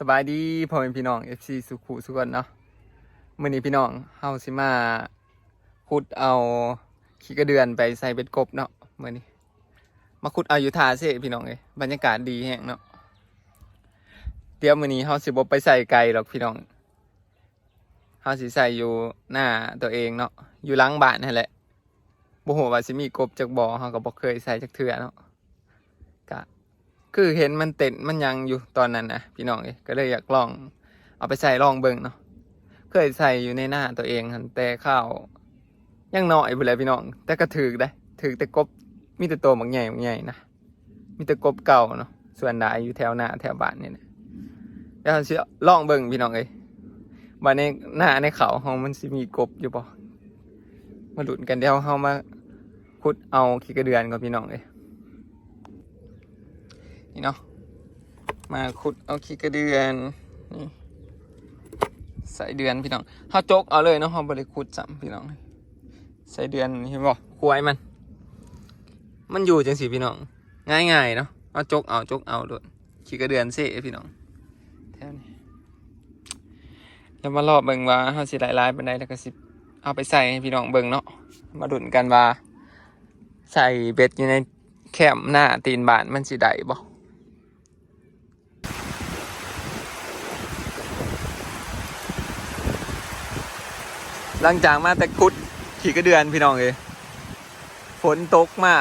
สบายดีพ่อแม่พี่น้อง FC สุขุสุกนเนาะมื้อนี้พี่น้องเฮาสิมาขุดเอาขี้กระเดือนไปใส่เบ็ดกบเนาะมื้อนี้ มาขุดเอาอยู่ทาเสพี่น้องเอ้ยบรรยากาศดีแฮงเนาะเดี๋ยวมื้อนี้เฮาสิบ่ไปใส่ไกลหรอกพี่น้องเฮาสิใส่อยู่หน้าตัวเองเนาะอยู่หลังบ้านนั่นแหละบ่ฮู้ว่าสิมีกบจักบ่เฮาก็บ่เคยใส่จักเทื่อเนาะก็ คือเห็นมันเต้นมันยังอยู่ตอนนั้นนะพี่น้องเอ้ก็เลยอยากลอง เอาไปใส่ลองเบิ่งเนาะเคยใส่อยู่ในหน้าตัวเองหันแต่ข้าวยังน้อยไปเลยพี่น้อง แต่ก็ถือได้ถือแต่กบมีแต่ตัวบางใหญ่บางใหญ่นะมีแต่กบเก่าเนาะส่วนใหญ่อยู่แถวหน้าแถวบ้านนี่นะแล้วเราสิลองเบิ่งพี่น้องเอ้ยว่าในหน้าในเขาเฮามันสิมีกบอยู่บ่มาลุ้นกันเดี๋ยวเฮามาขุดเอาขี้กระเดือนก่อนพี่น้องเอ้ย นี่เนาะมาขุดเอาขี้กระเดือนนี่ใส่เดือนพี่น้องเขาจกเอาเลยเนาะเขาบริขุดซ้ำพี่น้องใส่เดือนเห็นบอกควายมัน มันอยู่จังสิพี่น้อง ง่ายๆเนาะเอาจกเอาจกเอาโดดขี้กระเดือนเซ่พี่น้องแถวนี้แล้วมารอบเบิ่งว่าเขาสิหลายๆบันไดแล้วก็สิเอาไปใส่ให้พี่น้องเบิ่งเนาะมาดุนกันว่า ใส่เบ็ดอยู่ในแคมหน้าตีนบานมันสิได้บ่ หลังจากมาแต่คุดขี่กระเดือนพี่น้องเอ้ยฝนตกมา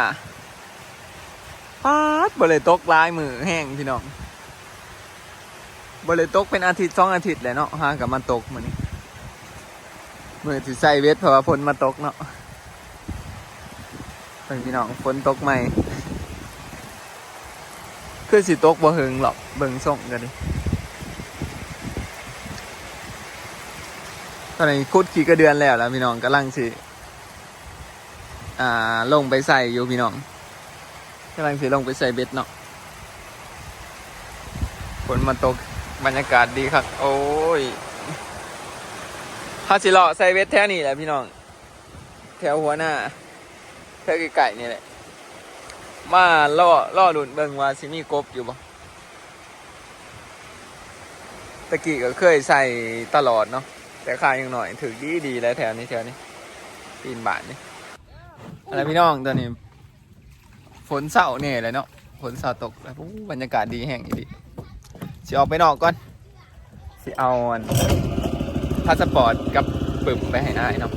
ปาดบ่เลยตกลายมือแห้งพี่น้องบ่เลยตกเป็นอาทิตย์สองอาทิตย์แหละเนาะฮากับมันตกมือนี้มือที่ใส่เวทเพราะว่าฝนมาตกเนาะเพิ่นพี่น้องฝนตกใหม่คือสิตกบ่หึงหรอกเบิ่งส่งกันดิ ตอนนี้คุดขี่กระเดือนแล้วแล้วพี่น้องกำลังสิอ่าลงไปใส่อยู่พี่น้องกำลังสิลงไปใส่เบ็ดเนาะฝนมาตกบรรยากาศดีครับ โอ้ยถ้าสิเลาะใส่เบ็ดแถวนี้แหละพี่น้อง แถวหัวหน้าแถวไก่ๆนี่แหละ มาล่อล่อหลุนเบิงว่าสิมีกบอยู่บ่ตะกี้ก็เคยใส่ตลอดเนาะ แต่ค่ายยังหน่อยถือดีดีแล้วแถวนี้แถวนี้ปีนบาทนี่อะไรพี่น้องตอนนี้ ฝนเศร้าเนี่ยเลยเนาะฝนเศร้าตกแล้วอู้บรรยากาศดีแห่งอีดีสิออกไปนอกก่อนสิเอาอันพาสปอร์ตกับปึบไปให้อ้ายเนาะ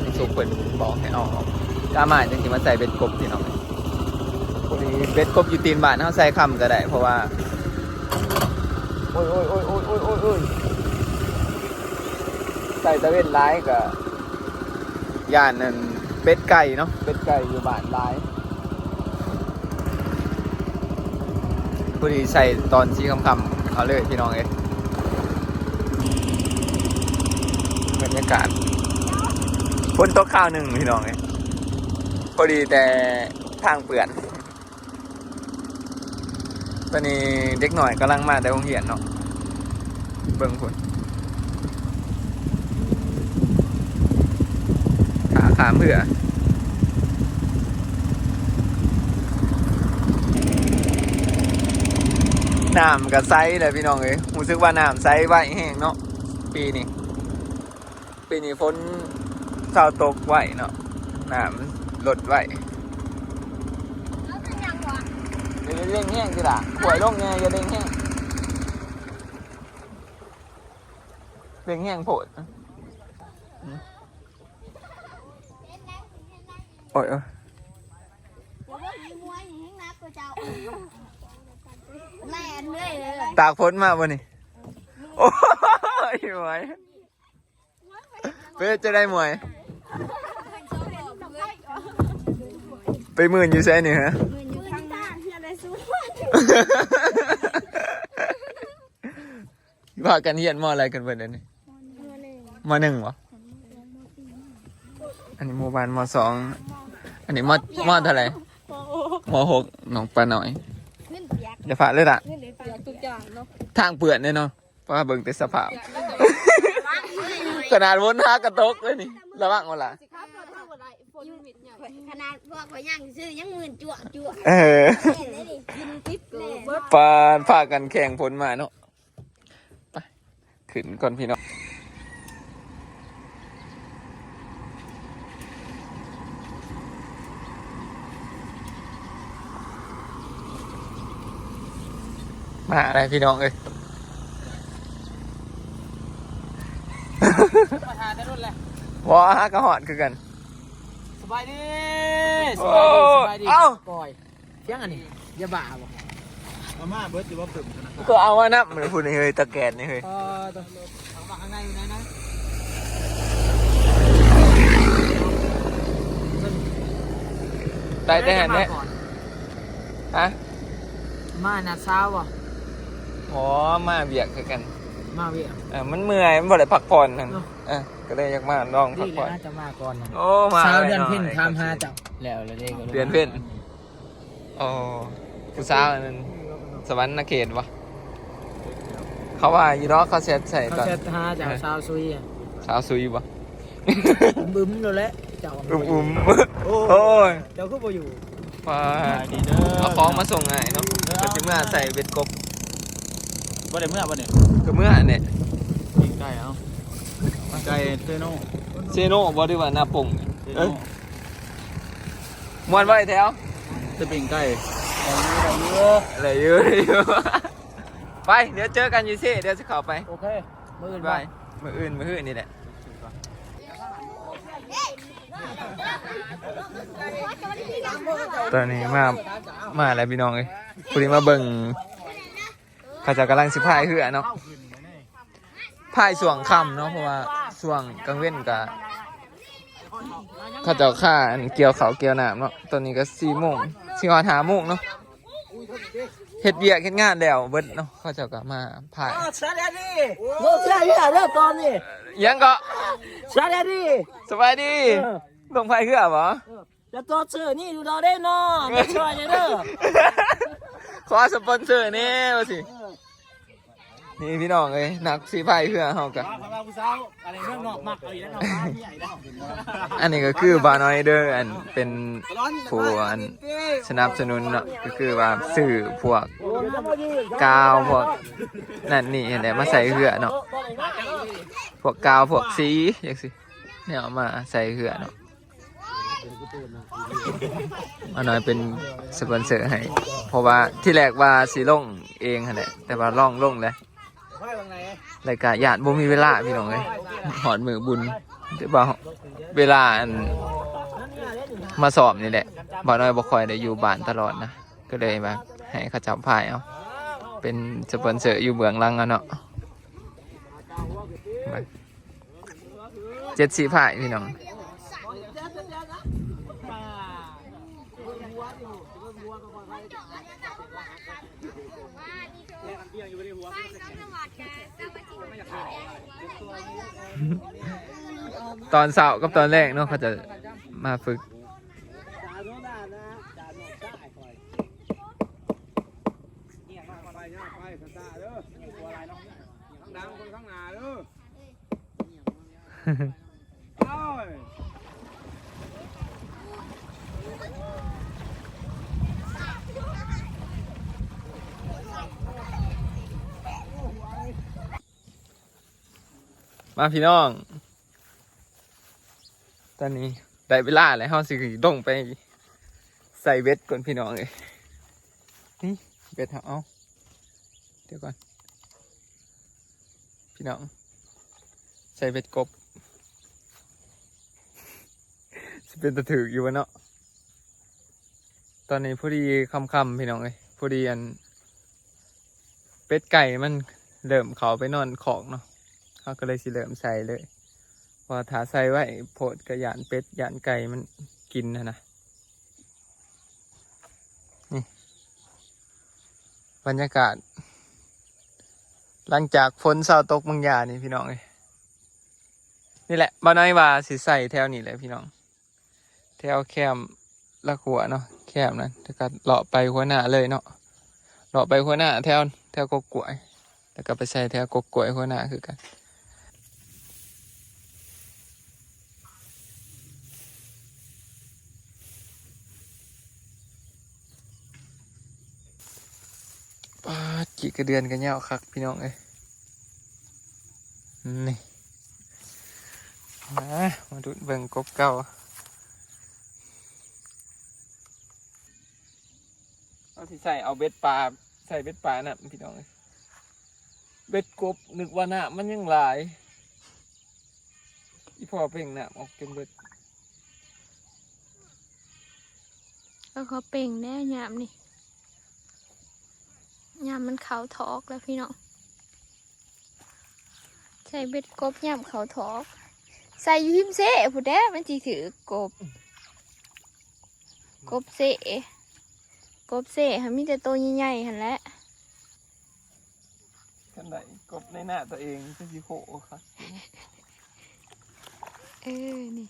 ให้สุกเปิดบอกให้เอาอกกล้ามาจังสิมาใส่เป็นกบพี่น้องพอดีเบ็ดกบอยู่ตีนบ้านเขาใส่คำก็ได้ เพราะว่าโอ้ยโอ้ยโอ้ยโอ้ยโอ้ยโอ้ย ใส่ตะเวนร้ายกับย่านนั่นเป็ดไก่เนาะเป็ดไก่อยู่บ้านร้ายพอดีใส่ตอนชี้คำคำๆเอาเลยพี่น้องเอ้ยบรรยากาศฝนตกข้าวหนึ่งพี่น้องเอ้ยพอดีแต่ทางเปื่อน ตอนนี้เด็กหน่อยกำลังมาแต่โรงเรียนเนาะเบิ่งคุณขามเผื่อน้ำกับไซเลยพี่น้องเอ้ยรู้สึกว่าน้ำไซส์ไว้แห้งเนาะปีนี้ปีนี้ฝนเศร้าตกไว้เนาะน้ำลดไว้อย่าเล่งแห้งสิล่ะป่วยโรคไงอย่าเล่งแห้งเล่งแห้งโผด อืมโอ้ยโอ้ยแม่เนื่อยเลยตากฝนมาวันนี้โอ้ยหมวยเพื่อจะได้หมวย ไปหมื่นอยู่ใช่นี่ฮะมืออยู่ข้างหน้าที่อะไรสู้พากันเฮียนมออะไรกันเพื่อนนี่มหนึ่งวะอันนี้โมบานมสอง อันนี้มมเท่าไหร่มหกหนองปลาหน่อยเงินเปียกอย่าฝาดเลยล่ะ เงินเปียกทุกอย่างเนาะทางเปื่อนเนี่ยเนาะเพราะว่าเบิ่งแต่สภาพขนาดวนหากระตกเลยนี่ระวังมาล่ะสิครับเราทำอะไรฝนมิดเนี่ยขนาดพวกข่อยย่างซื้อยังหมื่นจั่วจั่วเออเห็นได้ดิกินติ๊บเลยปาพากันแข่งผลมาเนาะขึ้นก่อนพี่น้อง มาอะไรพี่น้องเอ้ยมาทานได้รุ่นแหละว้าก็หอดคือกัน สบายดีโอ้สบายดีสบายดีเอ้า ปล่อยเที่ยงอันนี้อย่าบ้าบ่มาม่าเบิร์ดอยู่ว่าเพิ่มกันนะก็เอาว่านับเหมือนพูดนี่เฮ้ยตะแกนนี่เฮ้ยเออตัวเอามาข้างในอยู่ไหนนะได้แต่เห็นไหมมาก่อนฮะมาหนาเช้าบ่ อ๋อมาเบียกคือกันมาเวีย เออมันเมื่อยมันบ่ได้พักผ่อนนั่นเนอะ เออก็เลยอยากมาลองพันี่กเลผ่อยนน่าจะมาก่อนนะโอ้มาเช้าลยเดือนเพ็ญหยทามหาเจ้าแล้วแล้วเด็กก็ลยเดือนเพ็ญอ๋อผู้สาวอันนั้นสวรรค์เขตวะเขาว่ายีรอกเขาเซ็ตใส่เขาตอนจะหาเจ้าเช้าซุยอะสาวซุยวะ บึ้มแล้วแหละเจ้าอุ้มอุ้มโอ้ยเจ้าคือบ่อยู่ ฟ้าดีเด้อเอาของมาส่งไงเนาะก็จะเมื่อใส่เบ็ดกบ บ่ได้เมื่อบ่เนี่ยก็เมื่อเนี่ยกินไก่เอาไก่เซโน่เซโน่บอดีว่าหน้าปุ่งเซเอ้โน่ยมวนไว้แถวจะเป็นไก่อะไรเยอะเลยเยอะไป เดี๋ยวเจอกันอยูซี่เดี๋ยวจะเข้าไป โอเค มื้ออื่นไปบ่มืออื่นมืออื่นนี่แหละตอนนี้มา มาอะไรพี่น้องเอ้ยคุณมาเบิ่ง เขาจะกำลังสิพายเหือเนาะพายส่วงค่ำเนาะเพราะว่าส่วงกลางเว้นกับเขาเจะฆ่าอันเกี่ยวเขาวเกี่ยวน้ำเนาะตอนนี้ก็สี่โมงสี่หอหาโมงเนาะเฮ็ดเบียกเฮ็ดงานแล้วเบิดเนาะเขาเจะก็มาพายสวัสดีโน้ตใช่พี่เด้อตอนนี้ยังก็สวัสดีสบายดีลงพายเหือบ่จะตัวซื้อนี่ดูเราได้เนาะมาช่วยเด้อ ขอสปอนเซอร์แน่ว่าสิ นี่พี่น้องเอ้ยนักสีพายเหือเฮากะพาพาผู้สาวอะไรเรื่องนอกมักเอาอีกแล้วนอกมาที่ใหญ่ได้อันนี้ก็คือบาน้อยเด้ออันเป็นผู้อันสนับสนุนเนาะก็คือว่าซื้อพวกกาวพวกนั่นนี่เห็นไหมมาใส่เหือเนาะพวกกาวพวกสีอย่างสิเนี่ยเอามาใส่เหือเนาะมาน้อยเป็นสปอนเซอร์ให้ เพราะว่าที่แรกว่าสีลงเองหั่นแหละแต่ว่าล่องลงเลย รายการญาติบ่มีเวลาพี่น้องเอ้ยหอดมือบุญแต่ว่าเวลาอันมาสอบนี่แหละบ่น้อยบ่คอยได้อยู่บ้านตลอดนะก็เลยมาให้เขาจับพายเอาเป็นสปอนเซอร์อยู่เบื้องหลังอะเนาะเจ็ดสีพายพี่น้อง ตอนเสาร์กับตอนแรกเนาะเขาจะมาฝึกดังคนข้างหน้าเด้อโอ้ย มาพี่น้อง ตอนนี้ได้เวลาแล้วเฮาสิต้องไปใส่เบ็ดก่อนพี่น้องเลยนี่เบ็ดเอาเอาเดี๋ยวก่อน พี่น้อง ใส่เบ็ดกบจะเป็นตะถืออยู่วะเนาะ ตอนนี้พอดีคำๆพี่น้องเลยพอดีอัน เป็ดไก่มันเริ่มเขาไปนอนของเนาะ เขาก็เลยสิเริ่มใส่เลยพอถาใส่ไว้โพดกระยานเป็ดยานไก่มันกินนะนะนี่บรรยากาศ หลังจากฝนเศร้าตกบางยานี่พี่น้องเลยนี่แหละบ้านน้อยว่าสิใส่แถวนี้แหละพี่น้อง แถวแคมละขัวเนาะแคมนั้นแล้วก็เลาะไปหัวหน้าเลยเนาะเลาะไปหัวหน้าแถวแถวกกกล้วย แล้วก็ไปใส่แถวกกกล้วยหัวหน้าคือกัน กี่กระเดือนกันเงาคักพี่น้องเอ้ยนี่มามาดูเบิ่งกบเก่าเอาที่ใส่เอาเบ็ดปลาใส่เบ็ดปลาน่ะพี่น้องเบ็ดกบนึกว่าน่ะมันยังหลายอีพ่อเพ่งน่ะออกจนเบิดแล้วเขาเป่งแน่ยามนี่ ยามมันเขาทอกแล้วพี่น้องใส่เบ็ดกบยามเขาทอก ใส่อยูหิมเซ่ผู้แด้มันจีถือกบ กบเซ่กบเซ่ค่ะมีแต่ตัวใหญ่ๆหันแหละกันไหนกบในหน้าตัวเองจะสิโหครับเออนี่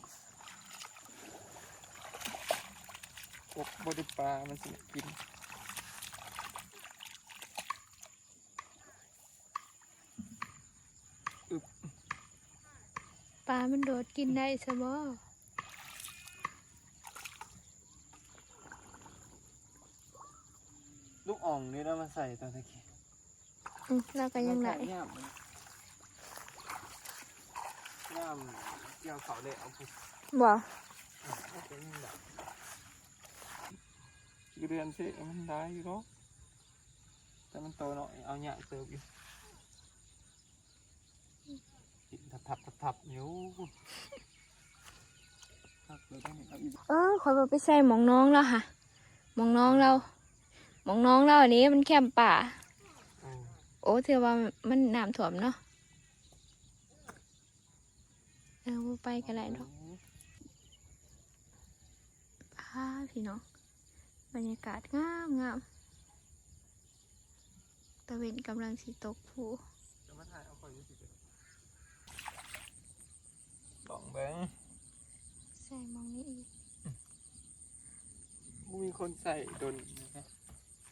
กบบไดิปลามันสิกิน ปลามันโดดกินได้ซะบ่ลูกอ่องนี่เรามาใส่ตอนตะกี้อืมแล้วก็ยังไหลย่ามมันย่ามเกี่ยวเขาเลยเอาไปบ่เอาไปนี่แบบกี่เดือนสิมันได้อยู่หรอกแต่มันโตหน่อยเอาหยาเติบอยู่กิ นทับทับทับทับนิ้วทับเลยต้องเอาอีกเออขอยบอกไปใส่หมองน้องแล้วค่ะหมองน้องเราหมองน้องเราอันนี้มันแคมป์ป่าอืมโอ้เธอว่ามันน้ำท่วมเนาะเออบ่ไปกันไรดอกพาพี่น้องบรรยากาศงามงามตะเวนกำลังสิตกผู จะมาถ่ายเอาคอยรู้สึกเลยลองเบิ้งใส่หมองนี้อีกมีคนใส่โดนนะครับ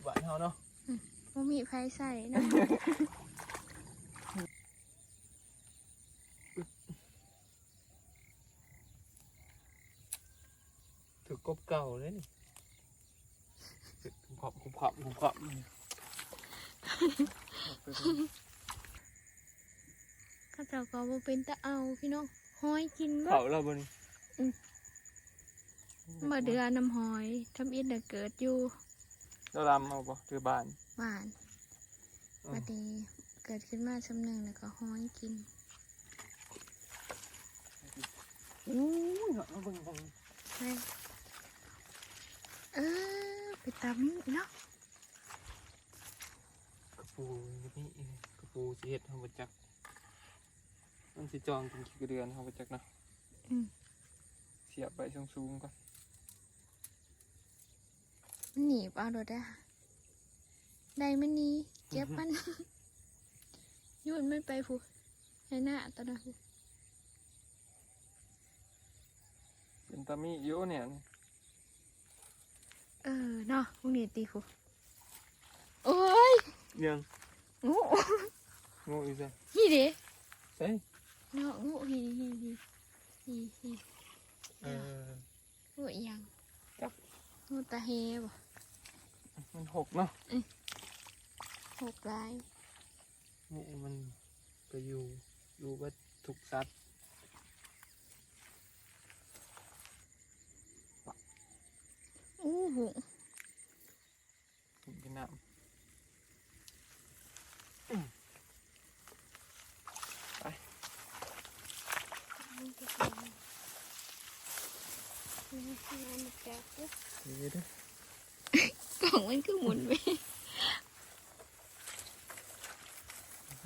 หวานเฮาเนาะบ่มีไฟใส่เนาะถือกบเก่าเลยนี่ถือคุมขอบคุมขอบคุมขอบนี่ข้าเจ้าก็บ่เป็นตะเอาพี่น้อง ห้อยกินบ่เผาเราบนบ่เดือน้ำหอยทำอินเดเกิดอยู่เราลำเอาปะถือบานหวานอืมบัดนี้เกิดขึ้นมาสำหนึ่งแล้วก็ห้อยกินอู้ยเนาะเราเบิ่งเบิ่งไปเออไปตำนี่เนาะกระปูนี่กระปูสิเฮ็ดเฮาบ่จัก มันสิจองเป็นขี้กระเดือนเฮาบ่จักเนาะอืมเสียบไปสูงๆก่อนมันหนีบเอาโดดได้ค่ะได้มันหนี้เก็บมันโยนมันไปผู้ให้หน้าตอนนั้นผู้เป็นตามีอยู่เนี่ยนี่เออเนาะพวกนี้ตีผู้โอ้ยยังงูงูอีกจ้ะนี่เด้ใช่ เนาะงูฮีฮีฮีฮีฮีเอองูอิหยังจับงูตาเฮบ่มันหกเนาะหกลายงูมันก็อยู่อยู่ว่าทุกสัตว์อู้หูกินกันน้ำไป เดี๋ยวเด้อ กล่องมันคือหมุนไป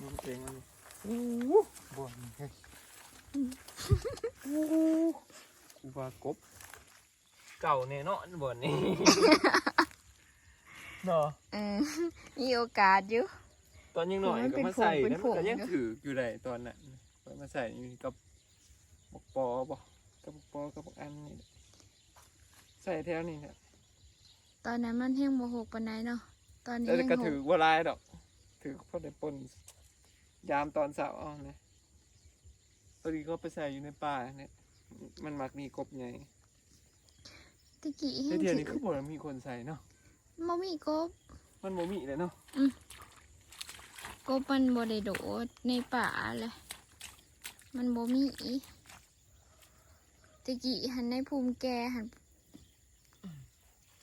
มันเองมันอู้บ่นเฮ้ยอู้กูว่ากบ เก่าแน่นอนบ่นนี่เนาะเออมีโอกาสอยู่ ตอนยังหน่อยมันก็เป็นมาใส่ผงเป็นนะมันก็ผงยังอยู่ถืออยู่ได้ตอนนั้นไปมาใส่อยู่กับบกปอบ่กับบกปอกับบกอันนี่แหละ ใส่แถวนี้เนี่ยตอนนั้นมันแห้งโมหกปานใดเนาะตอนนี้แต่ยังก็หถือกว่าลายดอก ถือพอได้ปนยามตอนเสาร์เอานะพอดีก็ไปใส่อยู่ในป่าเนี่ย มันมักมีกบใหญ่ตะกี้ในแห้งเทียถืนี้คือบ่มีคนใส่เนาะ บ่มีกบ มันบ่มีเลยเนาะ กบมันบ่ได้โดดในป่าเลยมันบ่มีตะกี้หันในภูมิแกหัน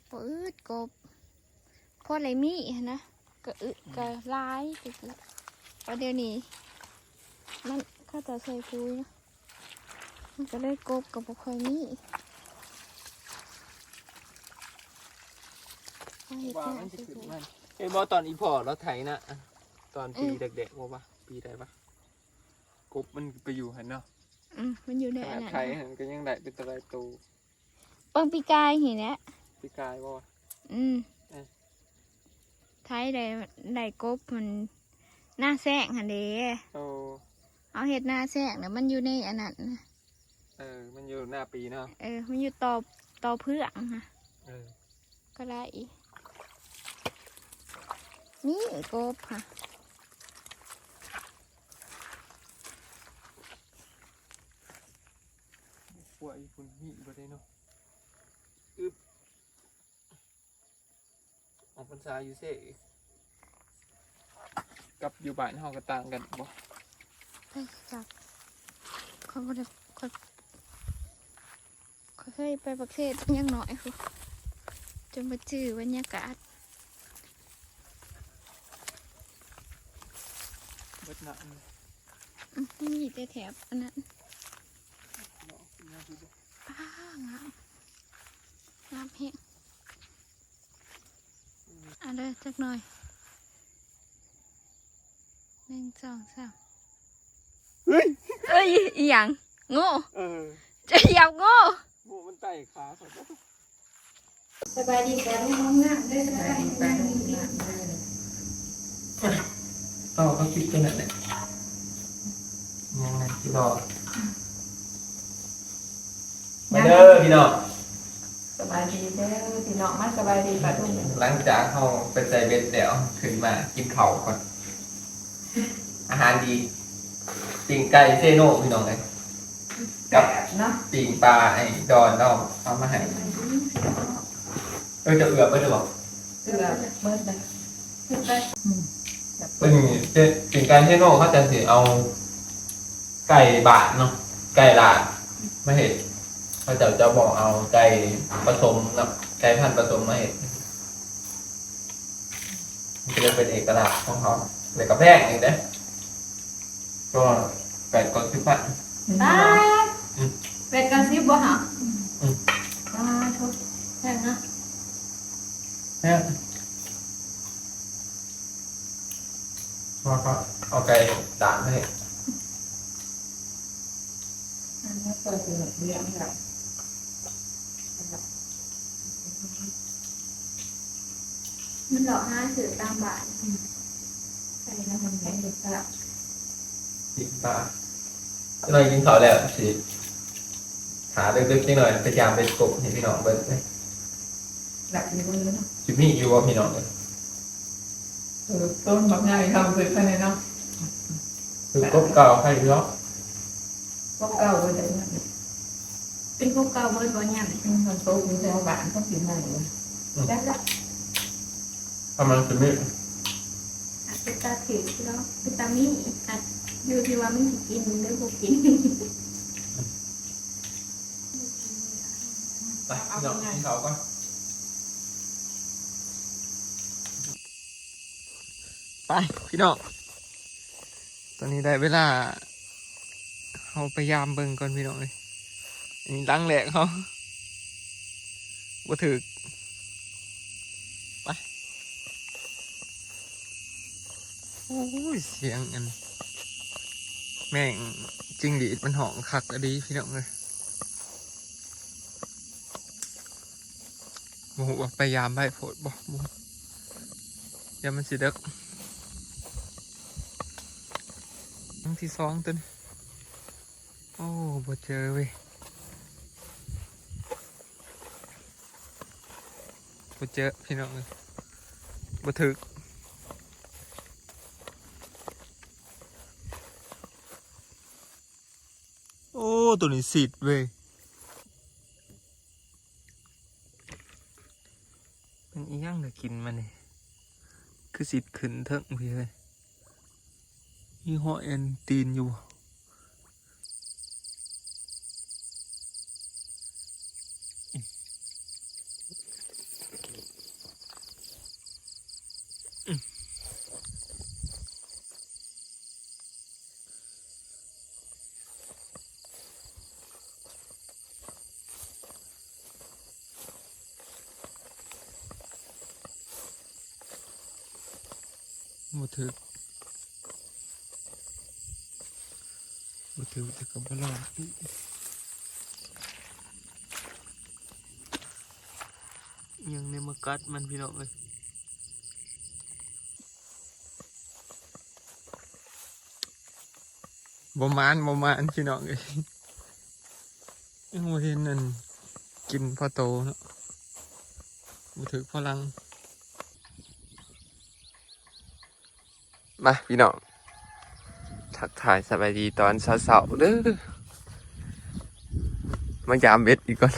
บ่อึดกบพออะไรมีหันนะก็อึดก็ร้ายตะกี้พอเดี๋ยวนี้มันเข้าจะใส่ปุ๋ยนะมันก็เลยกบกับบ่ค่อยมีเอาเฮ็ดว่าแนมันวจะใส่ขึ้นปุ๋ยมันเอ้ยบอตอนอีพอเราไถนะอะตอนปีอืมเด็กๆว่าปะปีใดปะกบมันไปอยู่หันเนาะอืมมันอยู่ในขอันนาดนั้นไถหันก็ยังได้เป็นตะไลโตเปังปีกายเห็นแหละ ปีกายบ่วะอืมเออไทยได้ได้กบมันหน้าแซงหันเด้โอ้เอาเห็ดหน้าแซงเนี่ยมันอยู่ในอันนั้นน่ะเออ มันอยู่หน้าปีเนาะ เออ มันอยู่ต่อต่อเพื่องค่ะเออ ก็ได้อีกนี่กบค่ะพวกไอ้คุณมีบ่ได้เนาะอึบ ออกพรรษาอยู่เซ่กับอยู่บ้านเฮาก็ต่างกันบ่ไปจับเขาบ่ได้เขาเขาเคยไปประเทศยังน้อยค่ะจนมาจื้อบรรยากาศเบิดหนักอืมมีแต่แถบอันนั้นอ้างามงามเฮงเอันเด้อจักหน่อยหนึ่งสองสามเฮ้ยเอ้ยอีหยัง โง่เออจะเหยับโง่โหมันไต่ขาเขาสบายดีแต่ลูกน้องงามได้สบายดีแต่ลูกน้องงามต่อเขาคิดขนาดไหนยังไงพี่รอมาเด้อพี่น้อง สบายดีเด้อพี่น้องมาสบายดีปะลุงหลังจากเขาไปใส่เบ็ดแล้วขึ้นมากินข้าวก่อน อาหารดีปิ่งไก่เซโน่พี่น้องเลยกับเนาะปิ่งปลาไอ้ดอนเราเอามาให้เออจะเอือบไปหรือเปล่าเสือเมื่อใดเป็นเจปิ่งไก่เซโน่เขาจะสิเอา ไก่บาทเนาะไก่ลาดมาเห็ด เขาจะจะบอกเอาไก่ผสมเนาะไก่พันธุ์ผสมมาเห็ดมันจะเป็นเอกลักษณ์ของเขาเลยกับแพงอีกนะก็ไก่ก้อนสิบพันตาเป็ดกระซิบบ่ฮะอืมตาทุกแค่นะเนี่ยพอก็เอาไก่ด่านมาเห็ดอั มันหลอกห้าสื่อตามบาทใส่น้ำมันแข็งเด็กละปิ่งปลาจะหน่อยกินข้าวแล้วสิหาดึกๆนิดหน่อยพยายามไปกบให้พี่น้องเบิ้ลเลยหลับอยู่บนเนาะจิมี่อยู่ว่าพี่น้องเลยเออต้นบักง่ายทำเสร็จภายในเนาะคือกบเก่าให้พี่น้องพวกเก่าก็ได้เนาะ เป็นพวกเก่าเบิดบ่ยังมันโตมีแต่หวานต้องกินใหม่เลยได้ละประมาณจิมี่อาจจะตาถือแล้วเป็นตามีอาจอยู่ที่ว่ามันสิกินหรือบ่กินไปพี่น้องกินข้าวก่อนไปพี่น้องตอนนี้ได้เวลาเขาพยายามเบิ่งก่อนพี่น้องเลยอั นนี้ลังแหลกเขาบ่ถึกไปโอ้ยเสียงอัน แม่งจริงดีมันหองคักอะดีพี่น้องเลยโมโหว่าพยายามไปโผดบอกมูอย่ามันสิเด็กครั้งที่สองตัวนี้โอ้บ่เจอเว้ย บ่เจอพี่น้องเลยบ่ถึกโอ้ ตัวนี้สิดเว้ยเป็นอีหยังเดี๋ยกินมาเนี่ยคือสิดขึ้นเถิงพี่เลยยี่ห้อเอ็นตีนอยู่บ่ บ่ถึกบ่ถึกแต่ก็บ่รอดอีกยังในมากั ดมันพี่น้องเอ้ยบมานบมานพี่น้องเอ้ยยังบ่เห็นนั่นกินพอโตเนาะบ่ถึกพลัง มาพี่น้อง ทักทายสบายดีตอนเช้าๆเด้อมายามเบ็ดอีกก่อน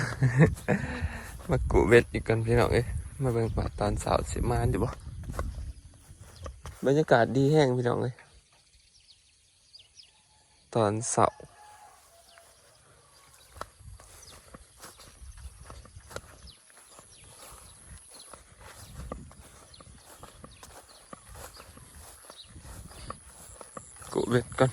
มากูเบ็ดอีกก่อนพี่น้องเอ้ย มาเบิ่งว่าตอนสาวสิมาอยู่บ่บรรยากาศดีแห้งพี่น้องเลยตอนเช้าวเบ็ดก่อน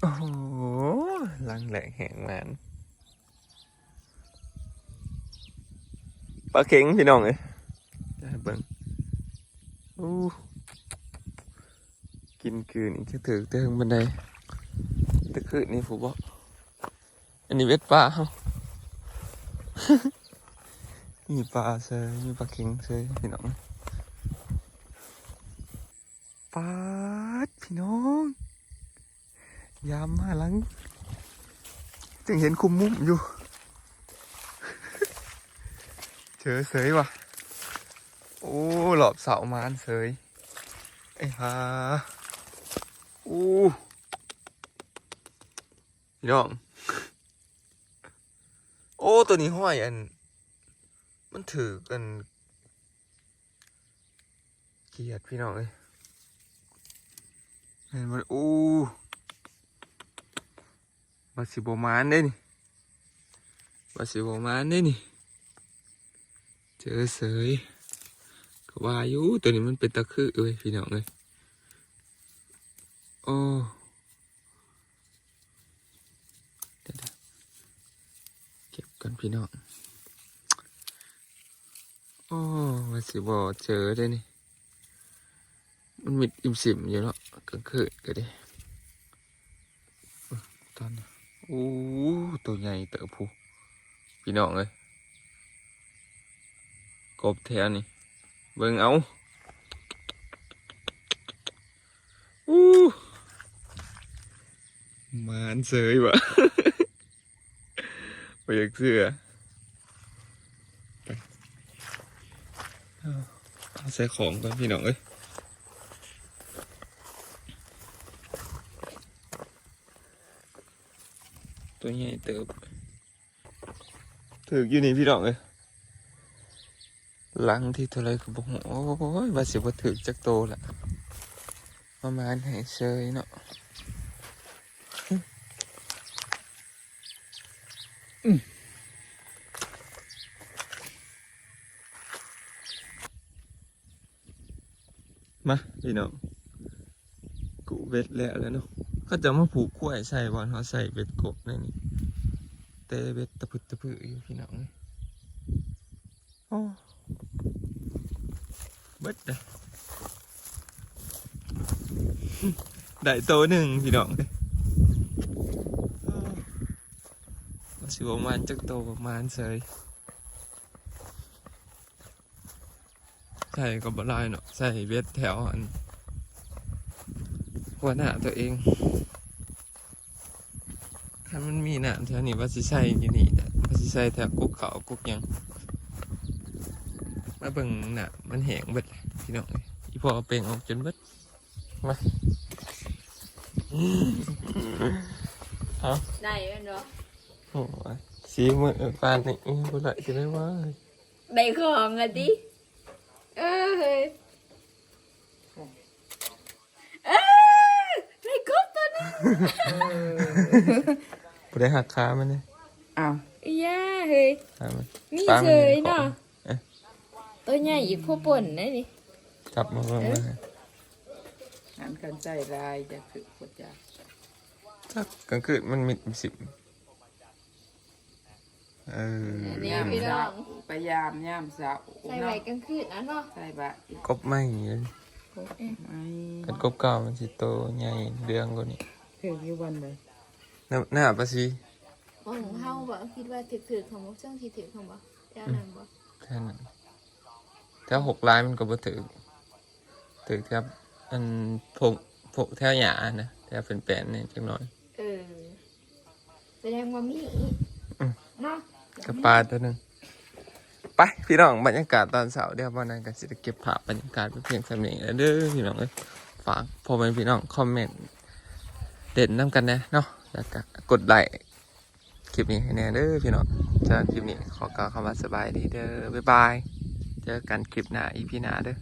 โอ้โห ลังแหลกแหงมันปลาเข็งพี่น้องเอ้ยจะให้เบิ่งอู้กินคืนอีกจะถือเติงบันไดตะคืนนี่ผูบอกอันนี้เว็ดปลาเฮามีปลาเซยมีปลาเข็งเซยพี่น้องปลาดพี่น้อง ยามมาหลัง จึงเห็นคุมมุ้มอยู่เจอเสยว่ะ โอ้หลอบเสามานเสยไอ้ห่าโอ้พี่น้องโอ้ตัวนี้ห้อยอัน มันถือกันเกียดพี่น้องเอ้ยเห็นมันโอ้ บาสิบมานได้นี่บาสิบมานได้นี่ เจอเสยกวายูตัวนี้มันเป็นตะคือเอ้ยพี่น้องเอ้ยโอ้เดี๋ยวๆเก็บกันพี่น้อง โอ้บาสิบเจอได้นี่ มันมิดอิ่มสิมอยู่เนาะกลางคืนก็ได้ตอนนี้ อ้ตัวใหญ่เต๋อผู้พี่น้องเลยกบแถวนี่เบิ่งเอาอู้มานเสยวะไปอยากเสือไปเอาเอาใส่ของก่อนพี่น้องเอ้ย ตัวใหญ่เติบ ถืออยู่นี่พี่น้องเลยหลังที่เท่าไรก็บอกโอ้ยว่าสิบ่ถือจักโตละประมาณให้เชยเนาะมาพี่น้องกูเบ็ดแล้วแล้วเนาะเขาจะมาผูกขั้วใส่บอลเขาใส่เบ็ดกบในนี่ แต่เบ็ดตะพึดตะพืออยู่พี่น้องเลยโอ้เบ็ดเลยได้โตวหนึ่งพี่น้องเลยโอ้ว่าสิประมาณจักโตประมาณเสยใส่กับบลายเนาะใส่เบ็ดแถวอันหัวหน้าตัวเอง ถ้ามันมีน้ำแถวนี้ว่าสิใส่ที่นี่แหละว่าสิใส่แถวกุกเขากุกหยังมาเบิ่งน่ะมันแหงเบิดเลยพี่น้องเอ้ยอีพอเอาเปลงออกจนเบิดมาได้แม่นบ่โอ้ยสีมือปานนี่บ่ไหลจะได้ว่าได้ของอะดิเออเฮ้ยเออ ได้กบตัวนี้บ่ได้หักขามันนี่อ้าวอีย่าเฮ้ยขามันมีปลามันเฉยเนาะเอ๊ะตัวใหญ่อีกพวกป่นนะนี่จับมาเบิ่งเลยหันกันใจลายจะคือปวดจากจักกลางคืนมันมีสิบเออนี่พี่น้องพยายามย่ามสาวใส่ไว้กลางคืนนะเนาะใส่บะอีกกบไม่เลยไหมกันกบเก่ามันสิโตใหญ่เรื่องกว่านี้คือกี่วันเลยห น้าหน้าปะสิมองเฮาบ่คิดว่าถือๆของบ่ช่วงที่ถือของบ่เจ้านั้นบ่แค่นั้นถ้าหกลายมันก็บ่ถึกถึกครับอันพกพกแถวหยานะแถวเป็นแปลนนี่จังหน่อย เออแสดงว่ามีอืมเนาะกับปลาตัวหนึงไปพี่น้องบรรยากาศตอนเสาร์เดี๋ยววันนั้นก็สิได้เก็บภาพบรรยากาศไปเพียงสำเนียงแล้วเด้อพี่น้องเอ้ยฝากพ่อแม่พี่น้องคอมเมนต์เด่นน้ำกันนะเนาะ แล้วก็กดไลค์คลิปนี้ให้แน่เด้อพี่น้องจากคลิปนี้ขอกล่าวคำว่าสบายดีเด้อบ๊ายบาย เจอกันคลิปหน้าอีพีหน้าเด้อ